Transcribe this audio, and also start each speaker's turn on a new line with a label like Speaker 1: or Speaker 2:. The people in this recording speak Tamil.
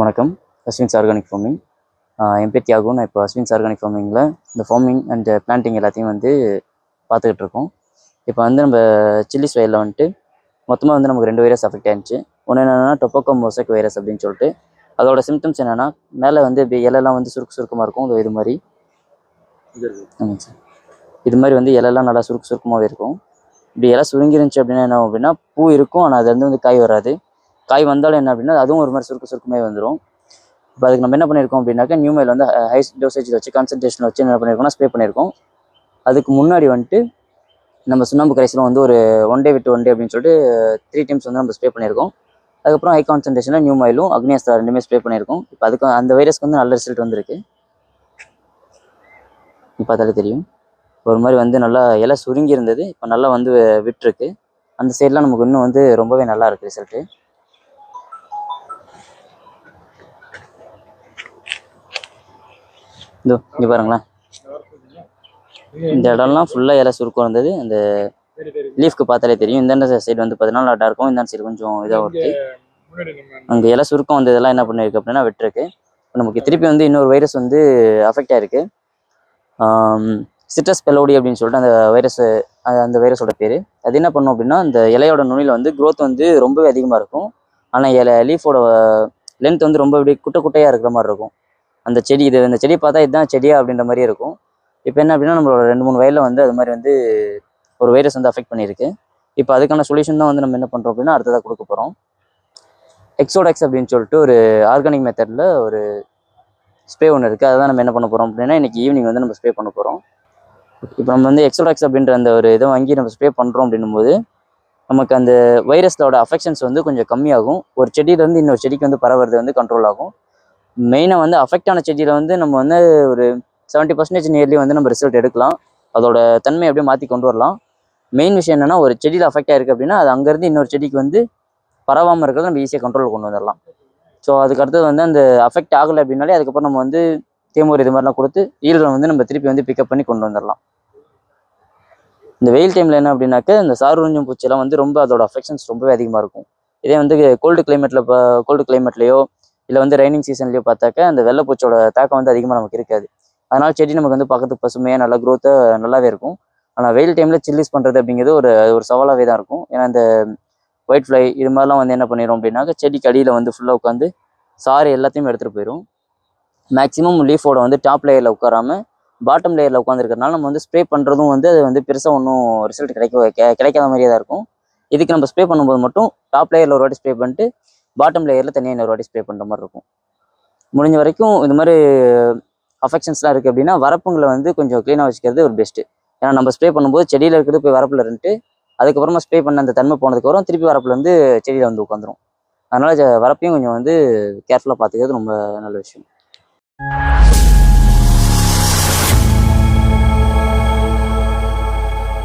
Speaker 1: வணக்கம். அஸ்வின்ஸ் ஆர்கானிக் ஃபார்மிங் என் பேர் நான் இப்போ அஸ்வின்ஸ் ஆர்கானிக் ஃபார்மிங்கில் இந்த ஃபார்மிங் அண்ட் பிளான்டிங் எல்லாத்தையும் வந்து பார்த்துக்கிட்டு இருக்கோம். இப்போ வந்து நம்ம சில்லிஸ் வயலில் வந்துட்டு மொத்தமாக வந்து நமக்கு ரெண்டு வைரஸ் அஃபெக்ட் ஆயிருந்துச்சு ஒன்று என்னென்னா டொப்போக்கோ மோசக் வைரஸ் அப்படின்னு சொல்லிட்டு அதோட சிம்டம்ஸ் என்னென்னா மேலே வந்து இப்படி இலையெல்லாம் வந்து சுருக்கு சுருக்கமாக இருக்கும். இது மாதிரி. ஆமாங்க சார். இது மாதிரி வந்து இலையெல்லாம் நல்லா சுருக்கு சுருக்கமாகவே இருக்கும். இப்படி இலை சுருங்கிருந்துச்சு அப்படின்னா என்ன அப்படின்னா பூ இருக்கும். ஆனால் அது வந்து வந்து காய் வராது. காய் வந்தாலும் என்ன அப்படின்னா அதுவும் ஒரு மாதிரி சுருக்கு சுருக்குமே வந்துடும் இப்போ அதுக்கு நம்ம என்ன பண்ணியிருக்கோம் அப்படின்னாக்கா நியூமைல் வந்து ஹை டோசேஜ் வச்சு கான்சன்ட்ரேஷன் வச்சு என்ன பண்ணியிருக்கோம்னா ஸ்ப்ரே பண்ணியிருக்கோம் அதுக்கு முன்னாடி வந்துட்டு நம்ம சுண்ணாம்பு கரைசலும் வந்து ஒரு ஒன் டே விட்டு ஒன் டே அப்படின்னு சொல்லிட்டு த்ரீ டைம்ஸ் வந்து நம்ம ஸ்ப்ரே பண்ணியிருக்கோம் அதுக்கப்புறம் ஹை கான்சன்ட்ரேஷனில் மாயிலும் அக்னியஸ்தா ரெண்டுமே ஸ்ப்ரே பண்ணியிருக்கோம் இப்போ அதுக்கு அந்த வைரஸ்க்கு வந்து நல்ல ரிசல்ட் வந்திருக்கு. இப்போ பார்த்தாலே தெரியும். ஒரு மாதிரி வந்து நல்லா இலை சுருங்கி இருந்தது இப்போ நல்லா வந்து விட்டுருக்கு. அந்த சைட்லாம் நமக்கு இன்னும் வந்து ரொம்பவே நல்லா இருக்குது ரிசல்ட்டு இதோ இங்கே பாருங்களேன். இந்த இடம்லாம் ஃபுல்லாக இலை சுருக்கம் இருந்தது. அந்த லீஃப்க்கு பார்த்தாலே தெரியும். இந்த சைடு வந்து பார்த்தீங்கன்னா நல்லா இருக்கும். இந்த சைடு கொஞ்சம் இதாக இருக்கு அங்கே இலை சுருக்கம் வந்ததெல்லாம் என்ன பண்ணிருக்கு அப்படின்னா விட்டுருக்கு. நமக்கு திருப்பி வந்து இன்னொரு வைரஸ் வந்து அஃபெக்ட் ஆயிருக்கு. சிட்ரஸ் பெலோடி அப்படின்னு சொல்லிட்டு அந்த வைரஸ் அந்த வைரஸோட பேர். அது என்ன பண்ணும் அப்படின்னா அந்த இலையோட நுனியில் வந்து growth வந்து ரொம்பவே அதிகமாக இருக்கும். ஆனால் இலை லீஃபோட லென்த் வந்து ரொம்ப இப்படி குட்டை குட்டையாக இருக்கிற மாதிரி இருக்கும். அந்த செடி இது அந்த செடியை பார்த்தா இதுதான் செடியா அப்படின்ற மாதிரி இருக்கும். இப்போ என்ன அப்படின்னா நம்மளோட ரெண்டு மூணு வயலில் வந்து அது மாதிரி வந்து ஒரு வைரஸ் வந்து அஃபெக்ட் பண்ணியிருக்கு. இப்போ அதுக்கான சொல்யூஷன் தான் வந்து நம்ம என்ன பண்ணுறோம் அப்படின்னா அடுத்ததாக கொடுக்க போகிறோம் எக்ஸோடெக்ஸ் அப்படின்னு சொல்லிட்டு ஒரு ஆர்கானிக் மெத்தடில் ஒரு ஸ்ப்ரே ஒன்று இருக்குது அதை தான் நம்ம என்ன பண்ண போகிறோம் அப்படின்னா இன்றைக்கி ஈவினிங் வந்து நம்ம ஸ்ப்ரே பண்ண போகிறோம் இப்போ நம்ம வந்து எக்ஸோடாக்ஸ் அப்படின்ற அந்த ஒரு இதை வாங்கி நம்ம ஸ்ப்ரே பண்ணுறோம் அப்படின்னும் போது நமக்கு அந்த வைரஸோட அஃபெக்ஷன்ஸ் வந்து கொஞ்சம் கம்மியாகும். ஒரு செடியிலேருந்து இன்னொரு செடிக்கு வந்து பரவுறது வந்து கண்ட்ரோல் ஆகும். மெயினாக வந்து அஃபெக்ட் ஆன செடியில் வந்து நம்ம வந்து ஒரு செவன்ட்டி பர்சன்டேஜ் நியர்லி வந்து நம்ம ரிசல்ட் எடுக்கலாம். அதோட தன்மை அப்படியே மாற்றி கொண்டு வரலாம். மெயின் விஷயம் என்னென்னா ஒரு செடியில் அஃபெக்ட் ஆயிருக்கு அப்படின்னா அது அங்கேருந்து இன்னொரு செடிக்கு வந்து பரவாமல் இருக்கிறத நம்ம ஈஸியாக கண்ட்ரோல் கொண்டு வந்துடலாம் ஸோ அதுக்கு அடுத்தது வந்து அந்த அஃபெக்ட் ஆகலை அப்படின்னாலே அதுக்கப்புறம் நம்ம வந்து தேமூர் இது மாதிரிலாம் கொடுத்து ஈல்களை வந்து நம்ம திருப்பி வந்து பிக்கப் பண்ணி கொண்டு வந்துடலாம் இந்த வெயில் டைமில் என்ன அப்படின்னாக்க இந்த சாருஞ்சம் பூச்சியெல்லாம் வந்து ரொம்ப அதோட அஃபெக்ஷன்ஸ் ரொம்பவே அதிகமாக இருக்கும். இதே வந்து கோல்டு கிளைமேட்டில் இப்போ கோல்டு கிளைமேட்லேயோ இல்லை வந்து ரைனிங் சீசன்லேயோ பார்த்தாக்க அந்த வெள்ளைப்பூச்சோட தாக்கம் வந்து அதிகமாக நமக்கு இருக்காது. அதனால் செடி நமக்கு வந்து பார்க்கறதுக்கு பசுமையாக நல்லா க்ரோத்தாக நல்லாவே இருக்கும். ஆனால் வெயில் டைமில் சில்லிஸ் பண்ணுறது அப்படிங்கிறது ஒரு ஒரு சவாலாகவே தான் இருக்கும். ஏன்னா இந்த ஒயிட் ஃப்ளை இது மாதிரிலாம் வந்து என்ன பண்ணிடும் அப்படின்னாக்க செடிக்கு அடியில் வந்து ஃபுல்லாக உட்காந்து சாறு எல்லாத்தையும் எடுத்துகிட்டு போயிடும் மேக்ஸிமம் லீஃபோட வந்து டாப் லேயரில் உட்காராம பாட்டம் லேயரில் உட்காந்துருக்கறனால நம்ம வந்து ஸ்ப்ரே பண்ணுறதும் வந்து அது வந்து பெருசாக ஒன்றும் ரிசல்ட் கிடைக்க கிடைக்காத மாதிரியே தான் இருக்கும். இதுக்கு நம்ம ஸ்ப்ரே பண்ணும்போது மட்டும் டாப் லேயரில் ஒரு வாட்டி ஸ்ப்ரே பண்ணிட்டு பாட்டம் லேயரில் தனியாக இன்னொரு வாட்டி ஸ்ப்ரே பண்ணுற மாதிரி இருக்கும். முடிஞ்ச வரைக்கும் இந்த மாதிரி அஃபெக்ஷன்ஸ்லாம் இருக்குது அப்படின்னா வரப்புங்களை வந்து கொஞ்சம் க்ளீனாக வச்சுக்கிறது ஒரு பெஸ்ட்டு ஏன்னா நம்ம ஸ்ப்ரே பண்ணும்போது செடியில் இருக்கிறது போய் வரப்பில் இருந்துட்டு அதுக்கப்புறமா ஸ்ப்ரே பண்ண அந்த தன்மை போனதுக்கப்புறம் திருப்பி வரப்பில் வந்து செடியில் வந்து உட்காந்துரும் அதனால் வரப்பையும் கொஞ்சம் வந்து கேர்ஃபுல்லாக பார்த்துக்கிறது ரொம்ப நல்ல விஷயம்.